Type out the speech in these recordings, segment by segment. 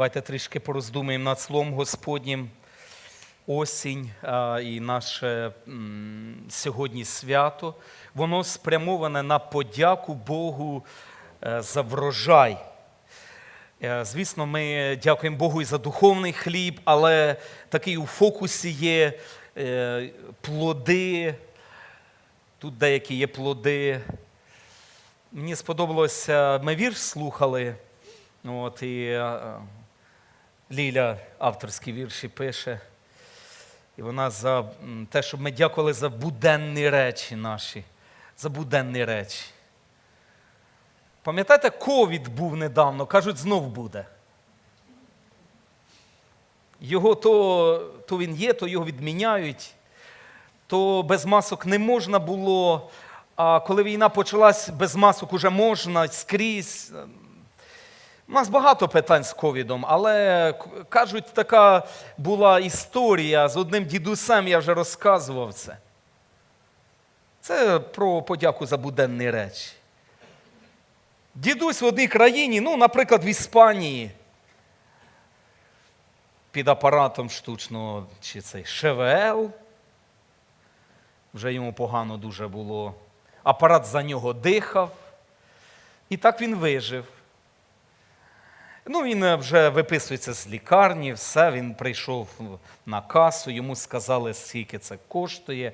Давайте трішки пороздумаємо над Словом Господнім. Осінь а, і наше м, сьогодні свято. Воно спрямоване на подяку Богу е, за врожай. Е, Звісно, ми дякуємо Богу і за духовний хліб, але такий у фокусі є е, плоди. Тут деякі є плоди. Мені сподобалося, ми вірш слухали. От, і Ліля авторські вірші пише. І вона за те, щоб ми дякували за буденні речі наші, за буденні речі. Пам'ятаєте, ковід був недавно, кажуть, знов буде. Його то, то він є, то його відміняють, то без масок не можна було. А коли війна почалась, без масок уже можна скрізь. У нас багато питань з ковідом, але кажуть, така була історія з одним дідусем, я вже розказував це. Це про подяку за буденні речі. Дідусь в одній країні, ну, наприклад, в Іспанії, під апаратом штучного чи цей ШВЛ, вже йому погано дуже було. Апарат за нього дихав, і так він вижив. Ну, він е, вже виписується з лікарні, все, він прийшов на касу, йому сказали, скільки це коштує.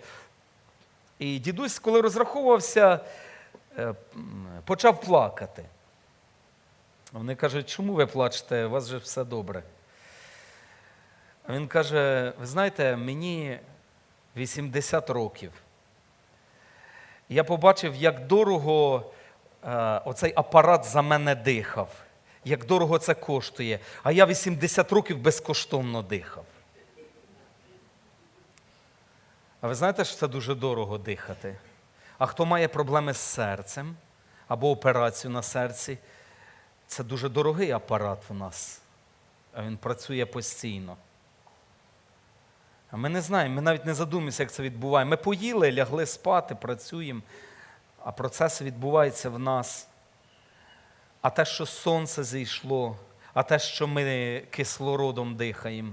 І дідусь, коли розраховувався, е, почав плакати. Вони кажуть, чому ви плачете? У вас же все добре. Він каже: ви знаєте, мені 80 років. Я побачив, як дорого е, оцей апарат за мене дихав, як дорого це коштує. А я 80 років безкоштовно дихав. А ви знаєте, що це дуже дорого дихати? А хто має проблеми з серцем або операцію на серці, це дуже дорогий апарат у нас. А він працює постійно. А ми не знаємо, ми навіть не задумуємося, як це відбуває. Ми поїли, лягли спати, працюємо, а процес відбувається в нас. А те, що сонце зійшло, а те, що ми кислородом дихаємо.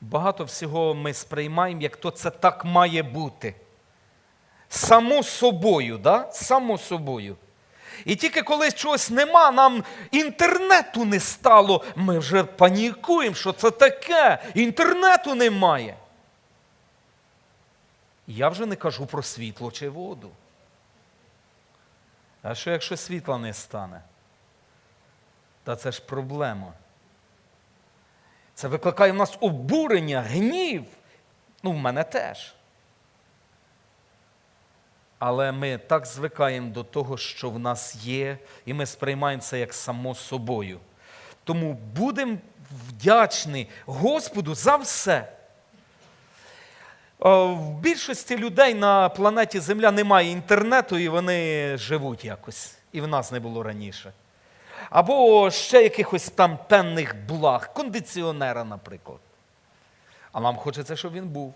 Багато всього ми сприймаємо, як то це так має бути. Само собою, да? само собою. І тільки коли чогось нема, нам інтернету не стало, ми вже панікуємо, що це таке. Інтернету немає. Я вже не кажу про світло чи воду. А що якщо світла не стане? Та це ж проблема. Це викликає в нас обурення, гнів. Ну, в мене теж. Але ми так звикаємо до того, що в нас є, і ми сприймаємо це як само собою. Тому будемо вдячні Господу за все. Е, В більшості людей на планеті Земля немає інтернету, і вони живуть якось. І в нас не було раніше. Або ще якихось там пенних благ, кондиціонера, наприклад. А нам хочеться, щоб він був.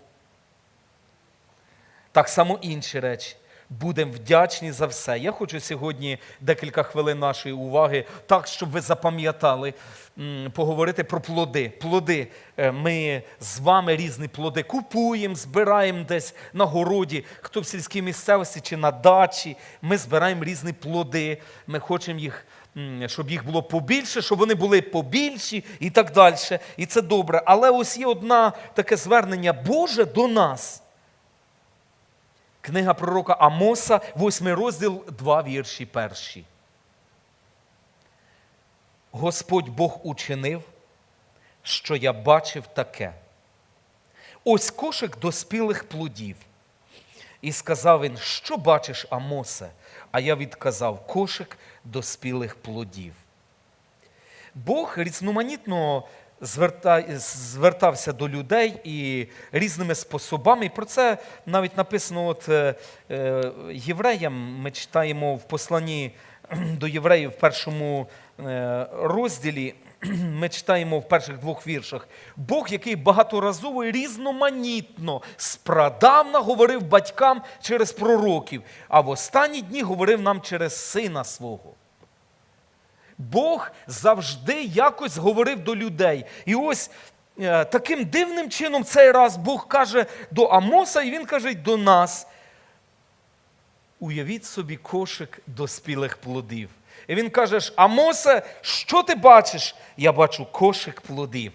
Так само інші речі. Будемо вдячні за все. Я хочу сьогодні декілька хвилин нашої уваги, так, щоб ви запам'ятали, поговорити про плоди. Плоди. Е, Ми з вами різні плоди купуємо, збираємо десь на городі, хто в сільській місцевості чи на дачі. Ми збираємо різні плоди. Ми хочемо їх, щоб їх було побільше, щоб вони були побільші і так далі. І це добре. Але ось є одне таке звернення Боже до нас. Книга пророка Амоса, 8 розділ, 2 вірші перші. Господь Бог учинив, що я бачив таке. Ось кошик доспілих плодів. І сказав він, що бачиш, Амосе? А я відказав кошик доспілих плодів. Бог різноманітно звертався до людей і різними способами. І про це навіть написано от, е, е, євреям. Ми читаємо в посланні до євреїв в першому е, розділі. Ми читаємо в перших двох віршах. Бог, який багаторазово і різноманітно спрадавна говорив батькам через пророків, а в останні дні говорив нам через сина свого. Бог завжди якось говорив до людей. І ось е, таким дивним чином цей раз Бог каже до Амоса, і він каже до нас. Уявіть собі кошик доспілих плодів. І він каже: Амосе, що ти бачиш? Я бачу кошик плодів.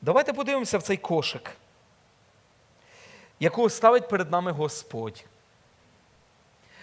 Давайте подивимося в цей кошик, якого ставить перед нами Господь.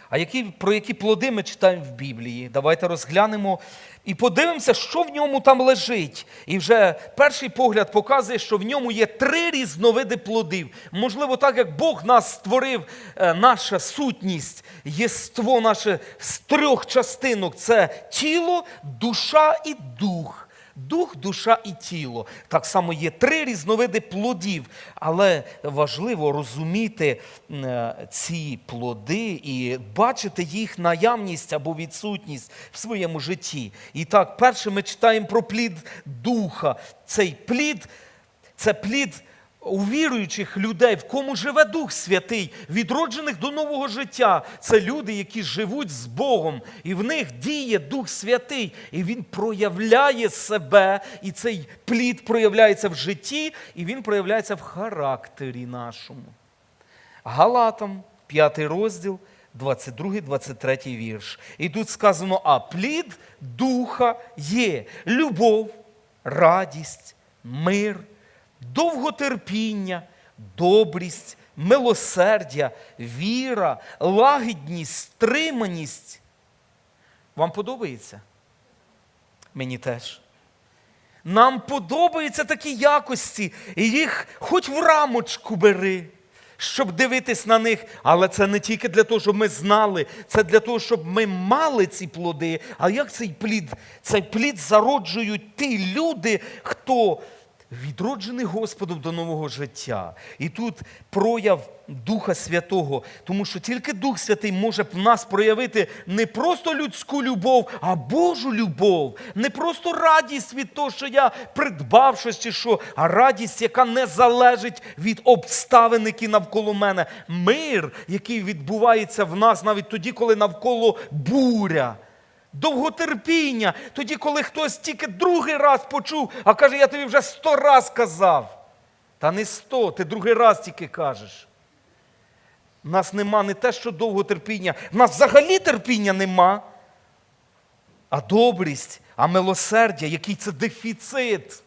А які, про які плоди ми читаємо в Біблії? Давайте розглянемо і подивимося, що в ньому там лежить. І вже перший погляд показує, що в ньому є три різновиди плодів. Можливо, так як Бог нас створив, е, наша сутність, єство наше з трьох частинок це тіло, душа і дух. Дух, душа і тіло. Так само є три різновиди плодів, але важливо розуміти е, ці плоди і бачити їх наявність або відсутність в своєму житті. І так, перше ми читаємо про плід духа. Цей плід це плід у віруючих людей, в кому живе Дух Святий, відроджених до нового життя. Це люди, які живуть з Богом, і в них діє Дух Святий, і Він проявляє себе, і цей плід проявляється в житті, і він проявляється в характері нашому. Галатам, 5 розділ, 22-23 вірш. І тут сказано: а плід духа є любов, радість, мир, довготерпіння, добрість, милосердя, віра, лагідність, стриманість. Вам подобається? Мені теж. Нам подобаються такі якості, і їх хоч в рамочку бери, щоб дивитись на них. Але це не тільки для того, щоб ми знали, це для того, щоб ми мали ці плоди. А як цей плід? Цей плід зароджують ті люди, хто відроджений Господом до нового життя. І тут прояв Духа Святого, тому що тільки Дух Святий може в нас проявити не просто людську любов, а Божу любов. Не просто радість від того, що я придбав щось чи що, а радість, яка не залежить від обставин, які навколо мене. Мир, який відбувається в нас навіть тоді, коли навколо буря. Довготерпіння, тоді, коли хтось тільки другий раз почув, а каже, я тобі вже сто раз казав. Та не сто, ти другий раз тільки кажеш. У нас нема не те, що довготерпіння, в нас взагалі терпіння нема. А добрість, а милосердя, який це дефіцит.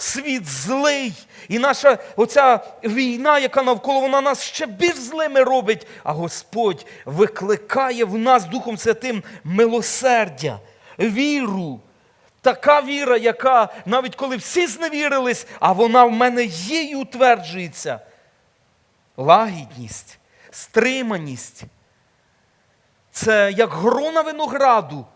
Світ злий. І наша оця війна, яка навколо вона нас ще більш злими робить. А Господь викликає в нас Духом Святим милосердя, віру. Така віра, яка навіть коли всі зневірились, а вона в мене є і утверджується. Лагідність, стриманість. Це як грона винограду.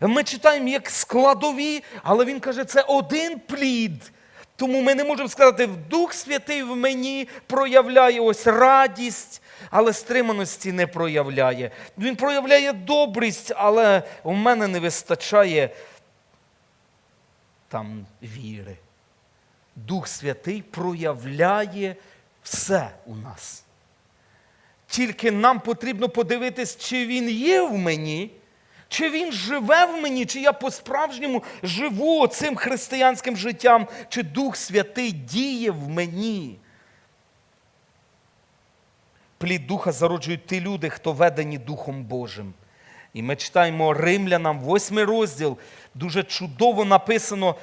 Ми читаємо як складові, але він каже, це один плід. Тому ми не можемо сказати, Дух Святий в мені проявляє ось радість, але стриманості не проявляє. Він проявляє добрість, але у мене не вистачає там віри. Дух Святий проявляє все у нас. Тільки нам потрібно подивитись, чи він є в мені, чи він живе в мені, чи я по-справжньому живу цим християнським життям, чи Дух Святий діє в мені. Плід Духа зароджують ті люди, хто ведені Духом Божим. І ми читаємо Римлянам, 8 розділ, дуже чудово написано,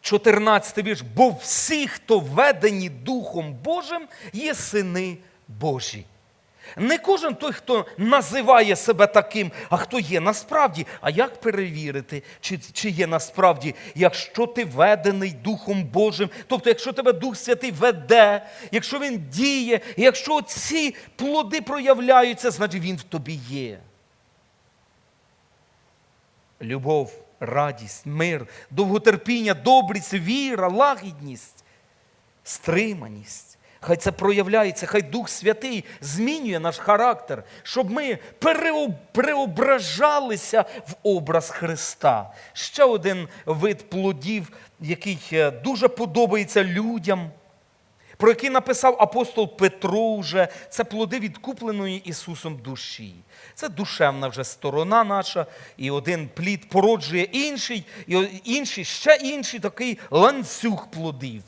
14 вірш. Бо всі, хто ведені Духом Божим, є сини Божі. Не кожен той, хто називає себе таким, а хто є насправді. А як перевірити, чи, чи є насправді, якщо ти ведений Духом Божим, тобто, якщо тебе Дух Святий веде, якщо він діє, якщо ці плоди проявляються, значить він в тобі є. Любов, радість, мир, довготерпіння, добрість, віра, лагідність, стриманість. Хай це проявляється, хай Дух Святий змінює наш характер, щоб ми переоб- преображалися в образ Христа. Ще один вид плодів, який е, дуже подобається людям. про який написав апостол Петро вже, це плоди відкупленої Ісусом душі. Це душевна вже сторона наша, і один плід породжує інший, і інший, ще інший такий ланцюг плодів.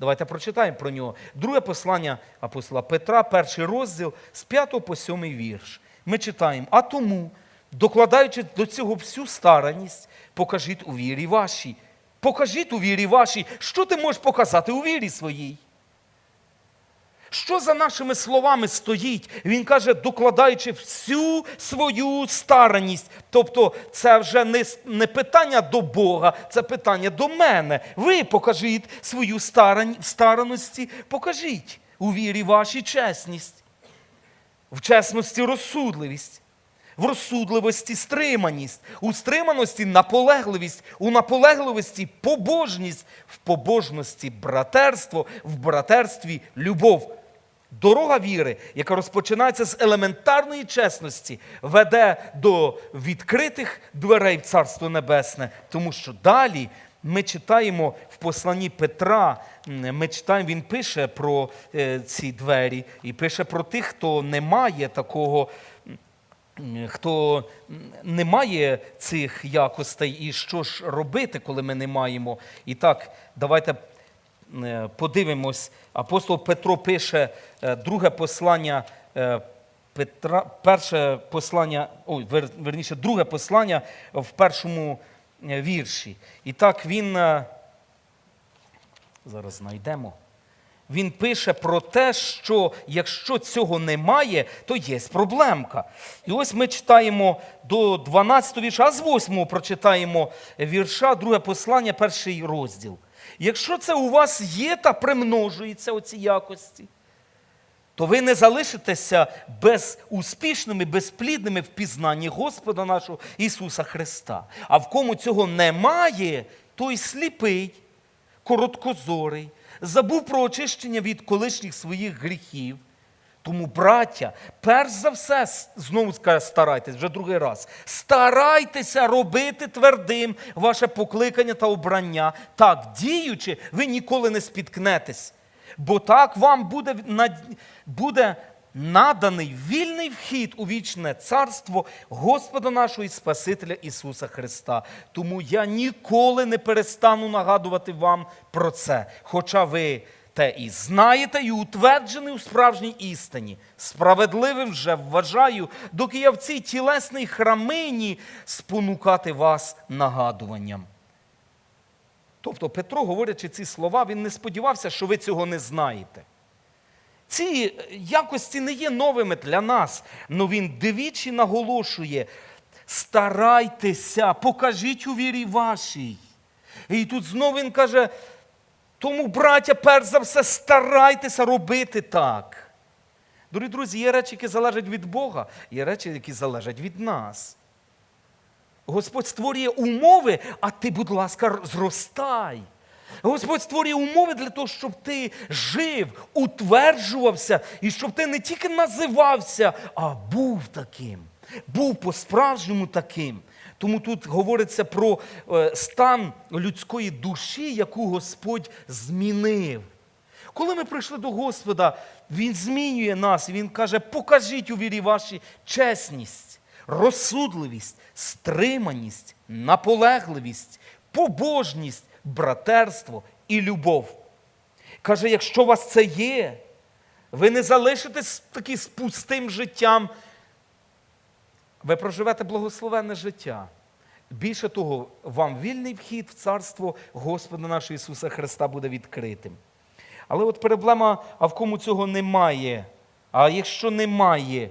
Давайте прочитаємо про нього. Друге послання апостола Петра, перший розділ з 5 по 7 вірш. Ми читаємо: А тому, докладаючи до цього всю старанність, покажіть у вірі вашій. Покажіть у вірі вашій, що ти можеш показати у вірі своїй. Що за нашими словами стоїть? Він каже, докладаючи всю свою старанність. Тобто, це вже не, не питання до Бога, це питання до мене. Ви покажіть свою стараності, покажіть у вірі вашій чесність, в чесності розсудливість. В розсудливості стриманість, у стриманості наполегливість, у наполегливості побожність, в побожності братерство, в братерстві любов. Дорога віри, яка розпочинається з елементарної чесності, веде до відкритих дверей в Царство Небесне, тому що далі ми читаємо в посланні Петра, ми читаємо, він пише про е, ці двері і пише про тих, хто не має такого хто не має цих якостей, і що ж робити, коли ми не маємо. І так, давайте подивимось. Апостол Петро пише е, друге послання е, Петра, перше послання, ой, верніше, друге послання в першому е, вірші. І так він. е, Зараз знайдемо. Він пише про те, що якщо цього немає, то є проблемка. І ось ми читаємо до 12 вірша, а з 8 прочитаємо вірша, друге послання, перший розділ. Якщо це у вас є та примножується оці якості, то ви не залишитеся безуспішними, безплідними в пізнанні Господа нашого Ісуса Христа. А в кому цього немає, той сліпий, короткозорий, забув про очищення від колишніх своїх гріхів. Тому, браття, перш за все, знову скаже, старайтесь, вже другий раз. Старайтеся робити твердим ваше покликання та обрання. Так, діючи, ви ніколи не спіткнетесь. Бо так вам буде, буде наданий вільний вхід у вічне царство Господа нашого і Спасителя Ісуса Христа. Тому я ніколи не перестану нагадувати вам про це, хоча ви те і знаєте, і утверджений у справжній істині. Справедливим вже вважаю, доки я в цій тілесній храмині спонукати вас нагадуванням. Тобто Петро, говорячи ці слова, він не сподівався, що ви цього не знаєте. Ці якості не є новими для нас, але він двічі наголошує: старайтеся, покажіть у вірі вашій. І тут знову він каже: тому, браття, перш за все, старайтеся робити так. Дорогі друзі, є речі, які залежать від Бога, є речі, які залежать від нас. Господь створює умови, а ти, будь ласка, зростай. Господь створює умови для того, щоб ти жив, утверджувався, і щоб ти не тільки називався, а був таким, був по-справжньому таким. Тому тут говориться про е, стан людської душі, яку Господь змінив. Коли ми прийшли до Господа, Він змінює нас, Він каже: покажіть у вірі вашій чесність, розсудливість, стриманість, наполегливість, побожність, братерство і любов. Каже, якщо у вас це є, ви не залишитесь таки з пустим життям, ви проживете благословенне життя. Більше того, вам вільний вхід в царство Господа нашого Ісуса Христа буде відкритим. Але от проблема, а в кому цього немає. А якщо немає,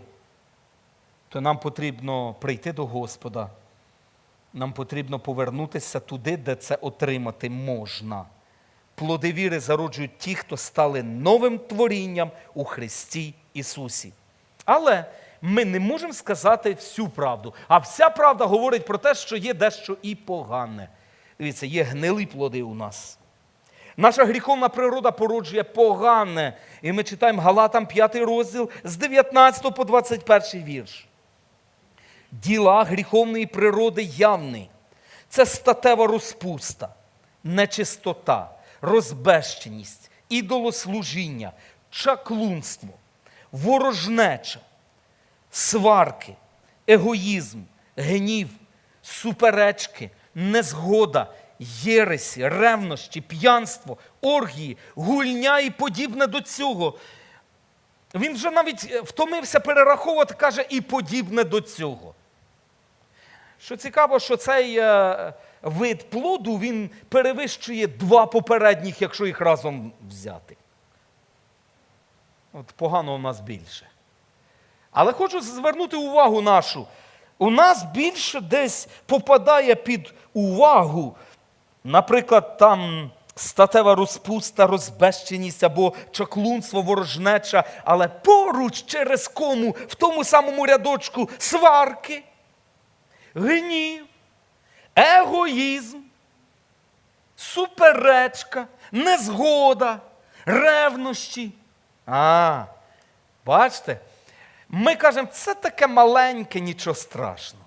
то нам потрібно прийти до Господа. Нам потрібно повернутися туди, де це отримати можна. Плоди віри зароджують ті, хто стали новим творінням у Христі Ісусі. Але ми не можемо сказати всю правду. А вся правда говорить про те, що є дещо і погане. Дивіться, є гнилі плоди у нас. Наша гріховна природа породжує погане. І ми читаємо Галатам 5 розділ з 19 по 21 вірш. Діла гріховної природи явні. Це статева розпуста, нечистота, розбещеність, ідолослужіння, чаклунство, ворожнеча, сварки, егоїзм, гнів, суперечки, незгода, єресі, ревнощі, п'янство, оргії, гульня і подібне до цього. Він вже навіть е, втомився перераховувати, каже, і подібне до цього. Що цікаво, що цей е, вид плоду він перевищує два попередніх, якщо їх разом взяти. От погано у нас більше. Але хочу звернути увагу нашу. У нас більше десь попадає під увагу, наприклад, там статева розпуста, розбещеність або чаклунство, ворожнеча, але поруч через кому в тому самому рядочку сварки, гнів, егоїзм, суперечка, незгода, ревнощі. А, бачите? Ми кажемо, це таке маленьке, нічого страшного.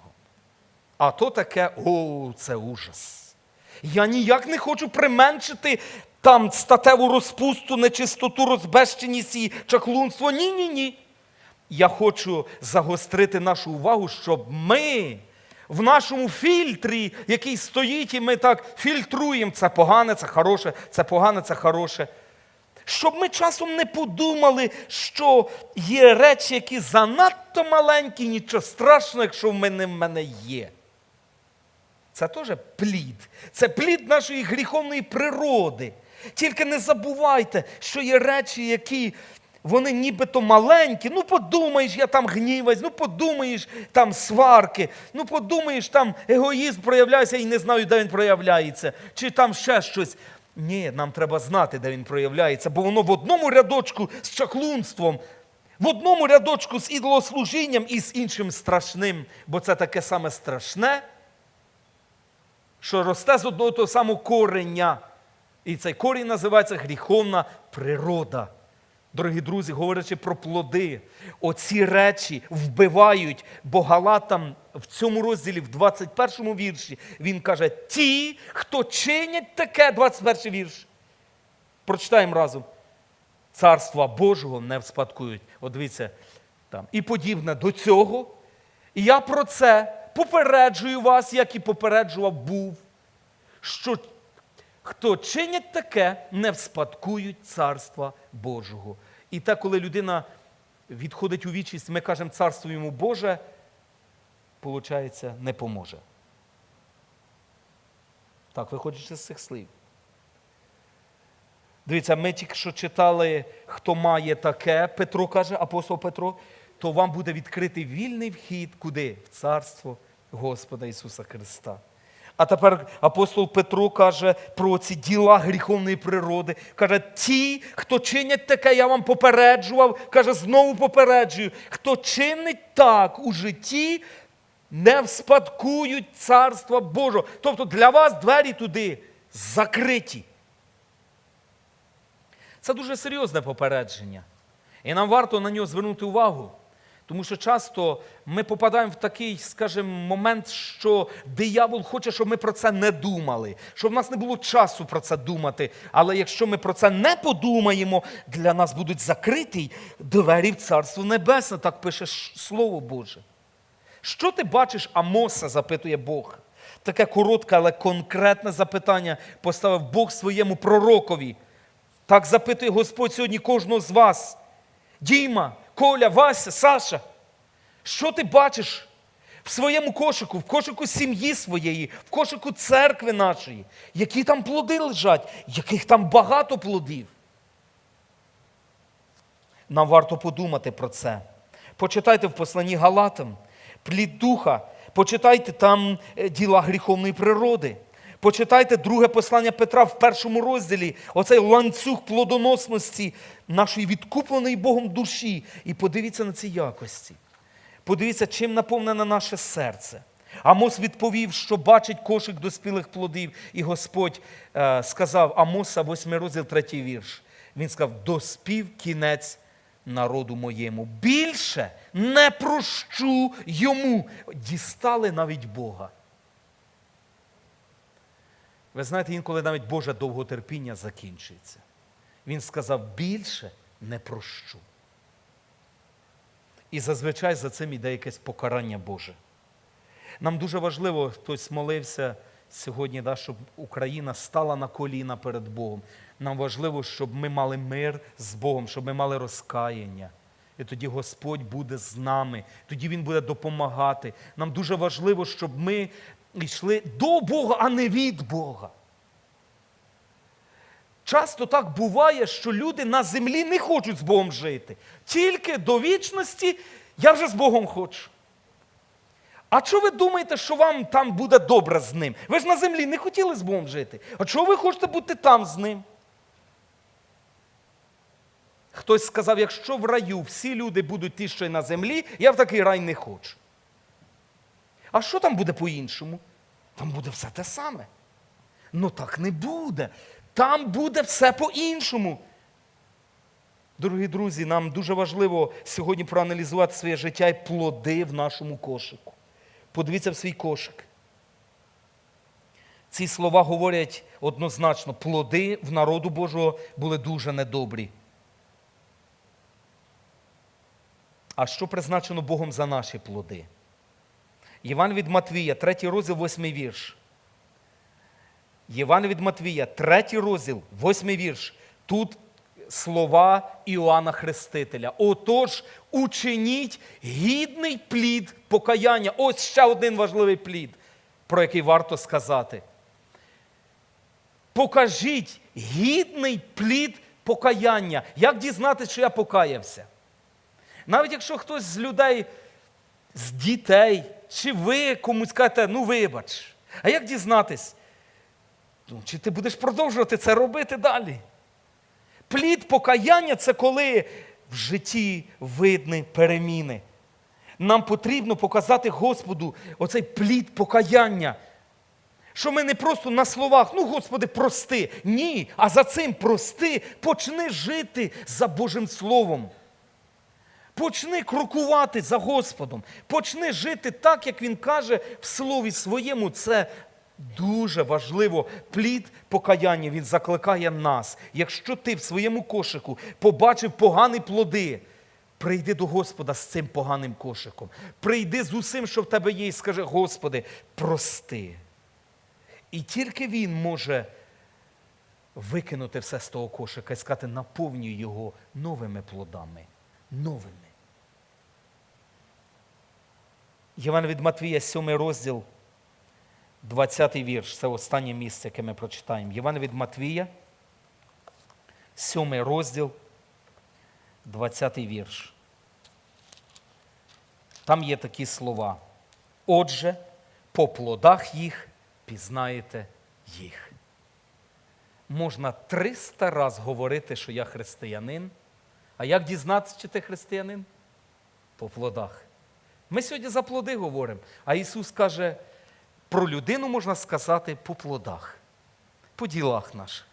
А то таке, о, це ужас. Я ніяк не хочу применшити там статеву розпусту, нечистоту, розбещеність і чаклунство. Ні, ні, ні. Я хочу загострити нашу увагу, щоб ми в нашому фільтрі, який стоїть, і ми так фільтруємо, це погане, це хороше, це погане, це хороше. Щоб ми часом не подумали, що є речі, які занадто маленькі, нічого страшного, якщо в мене в мене є. Це теж плід. Це плід нашої гріховної природи. Тільки не забувайте, що є речі, які вони нібито маленькі. Ну, подумаєш, я там гніваюсь, ну подумаєш, там сварки, ну подумаєш, там егоїзм проявляється і не знаю, де він проявляється, чи там ще щось. Ні, нам треба знати, де він проявляється, бо воно в одному рядочку з чаклунством, в одному рядочку з ідолослужінням і з іншим страшним, бо це таке саме страшне, що росте з одного того самого кореня. І цей корінь називається гріховна природа. Дорогі друзі, говорячи про плоди, оці речі вбивають, бо Галатам в цьому розділі, в 21 вірші, він каже: ті, хто чинять таке, 21 вірш. Прочитаємо разом. Царства Божого не вспадкують. От дивіться, там. І подібне до цього. І я про це попереджую вас, як і попереджував був, що хто чинять таке, не вспадкують царства Божого. І так, коли людина відходить у вічність, ми кажемо царство йому Боже, виходить, не поможе. Так, виходячи з цих слів. Дивіться, ми тільки що читали, хто має таке, Петро каже, апостол Петро, то вам буде відкритий вільний вхід куди? В царство Господа Ісуса Христа. А тепер апостол Петро каже про ці діла гріховної природи. Каже, ті, хто чинять таке, я вам попереджував, каже, знову попереджую, хто чинить так у житті, не вспадкують царства Божого. Тобто для вас двері туди закриті. Це дуже серйозне попередження. І нам варто на нього звернути увагу. Тому що часто ми попадаємо в такий, скажімо, момент, що диявол хоче, щоб ми про це не думали, щоб в нас не було часу про це думати. Але якщо ми про це не подумаємо, для нас будуть закриті двері в Царство Небесне, так пише Слово Боже. Що ти бачиш, Амоса? запитує Бог. Таке коротке, але конкретне запитання поставив Бог своєму пророкові. Так запитує Господь сьогодні кожного з вас. Діма, Коля, Вася, Саша, що ти бачиш в своєму кошику, в кошику сім'ї своєї, в кошику церкви нашої? Які там плоди лежать, яких там багато плодів? Нам варто подумати про це. Почитайте в посланні Галатам, плід духа, почитайте там е, діла гріховної природи. Почитайте друге послання Петра в першому розділі, оцей ланцюг плодоносності нашої відкупленої Богом душі. І подивіться на ці якості. Подивіться, чим наповнене наше серце. Амос відповів, що бачить кошик доспілих плодів, і Господь е, сказав Амоса, 8 розділ, 3 вірш. Він сказав: доспів кінець народу моєму. Більше не прощу йому. Дістали навіть Бога. Ви знаєте, інколи навіть Боже довготерпіння закінчується. Він сказав: більше не прощу. І зазвичай за цим іде якесь покарання Боже. Нам дуже важливо, хтось молився сьогодні, да, щоб Україна стала на коліна перед Богом. Нам важливо, щоб ми мали мир з Богом, щоб ми мали розкаяння. І тоді Господь буде з нами, тоді Він буде допомагати. Нам дуже важливо, щоб ми йшли до Бога, а не від Бога. Часто так буває, що люди на землі не хочуть з Богом жити. Тільки до вічності я вже з Богом хочу. А що ви думаєте, що вам там буде добре з ним? Ви ж на землі не хотіли з Богом жити. А чого ви хочете бути там з ним? Хтось сказав, якщо в раю всі люди будуть ті, що й на землі, я в такий рай не хочу. А що там буде по-іншому? Там буде все те саме. Ну так не буде. Там буде все по-іншому. Дорогі друзі, нам дуже важливо сьогодні проаналізувати своє життя і плоди в нашому кошику. Подивіться в свій кошик. Ці слова говорять однозначно, плоди в народу Божого були дуже недобрі. А що призначено Богом за наші плоди? Єван від Матвія, 3 розділ, 8 вірш. Єван від Матвія, 3 розділ, 8 вірш. Тут слова Іоанна Хрестителя. Отож, учиніть гідний плід покаяння. Ось ще один важливий плід, про який варто сказати. Покажіть гідний плід покаяння. Як дізнатися, що я покаявся? Навіть якщо хтось з людей, з дітей, чи ви комусь кажете, ну вибач. А як дізнатись? Ну, чи ти будеш продовжувати це робити далі? Плід покаяння це коли в житті видні переміни. Нам потрібно показати Господу оцей плід покаяння. Що ми не просто на словах, ну, Господи, прости. Ні, а за цим прости, почни жити за Божим Словом. Почни крокувати за Господом. Почни жити так, як Він каже в слові своєму. Це дуже важливо. Плід покаяння Він закликає нас. Якщо ти в своєму кошику побачив погані плоди, прийди до Господа з цим поганим кошиком. Прийди з усім, що в тебе є, і скажи, Господи, прости. І тільки Він може викинути все з того кошика і сказати, наповнюй його новими плодами. Новими. Єван від Матвія, 7 розділ, 20 вірш. Це останнє місце, яке ми прочитаємо. Єван від Матвія, 7 розділ, 20 вірш. Там є такі слова. Отже, по плодах їх пізнаєте їх. Можна 300 раз говорити, що я християнин. А як дізнатися, чи ти християнин? По плодах. Ми сьогодні за плоди говоримо, а Ісус каже, про людину можна сказати по плодах, по ділах наших.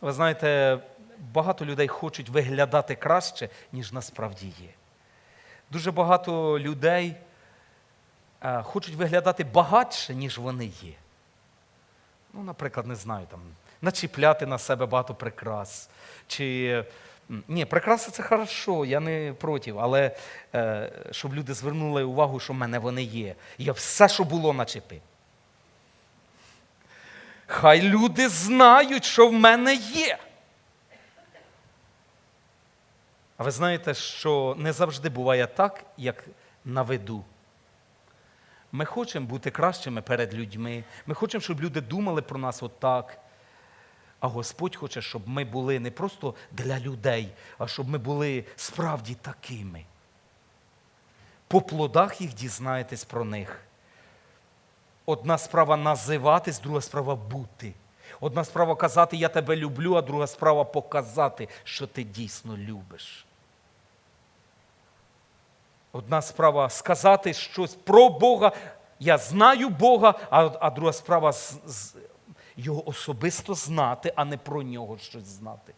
Ви знаєте, багато людей хочуть виглядати краще, ніж насправді є. Дуже багато людей е, хочуть виглядати багатше, ніж вони є. Ну, наприклад, не знаю, там, начіпляти на себе багато прикрас. Чи ні, прикраси це хорошо, я не проти, але е, щоб люди звернули увагу, що в мене вони є. Я все, що було, начепив. Хай люди знають, що в мене є. А ви знаєте, що не завжди буває так, як на виду. Ми хочемо бути кращими перед людьми. Ми хочемо, щоб люди думали про нас отак. А Господь хоче, щоб ми були не просто для людей, а щоб ми були справді такими. По плодах їх дізнаєтесь про них. Одна справа називатись, друга справа бути. Одна справа казати Я тебе люблю, а друга справа показати, що ти дійсно любиш. Одна справа сказати щось про Бога. Я знаю Бога, а, друга справа його особисто знати, а не про нього щось знати.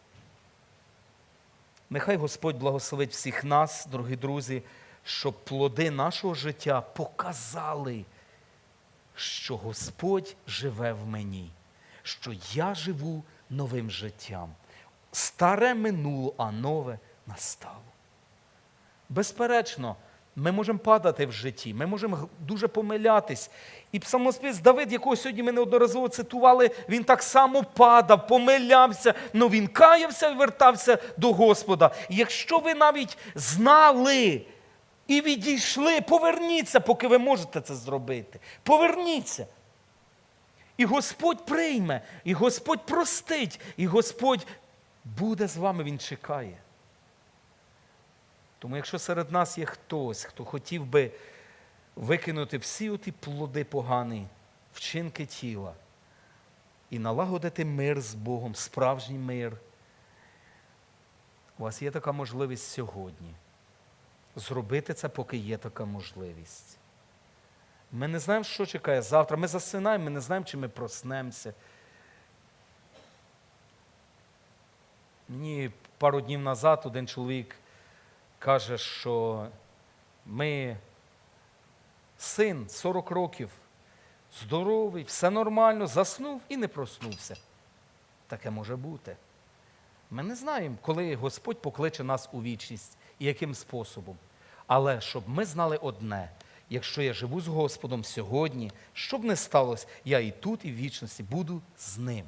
Нехай Господь благословить всіх нас, дорогі друзі, щоб плоди нашого життя показали, що Господь живе в мені, що я живу новим життям. Старе минуло, а нове настало. Безперечно, ми можемо падати в житті, ми можемо дуже помилятись. І псалмоспівець Давид, якого сьогодні ми неодноразово цитували, він так само падав, помилявся, але він каявся і вертався до Господа. Якщо ви навіть знали і відійшли, поверніться, поки ви можете це зробити. Поверніться. І Господь прийме, і Господь простить, і Господь буде з вами, Він чекає. Тому якщо серед нас є хтось, хто хотів би викинути всі оті плоди погані, вчинки тіла і налагодити мир з Богом, справжній мир, у вас є така можливість сьогодні. Зробити це, поки є така можливість. Ми не знаємо, що чекає завтра. Ми засинаємо, ми не знаємо, чи ми проснемося. Мені пару днів назад один чоловік каже, що ми син 40 років, здоровий, все нормально, заснув і не проснувся. Таке може бути. Ми не знаємо, коли Господь покличе нас у вічність і яким способом. Але щоб ми знали одне: якщо я живу з Господом сьогодні, що б не сталося, я і тут, і в вічності буду з ним.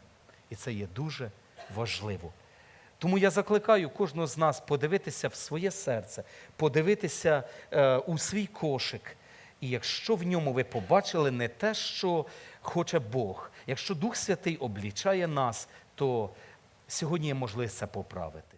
І це є дуже важливо. Тому я закликаю кожного з нас подивитися в своє серце, подивитися е, у свій кошик. І якщо в ньому ви побачили не те, що хоче Бог, якщо Дух Святий облічає нас, то сьогодні є можливість це поправити.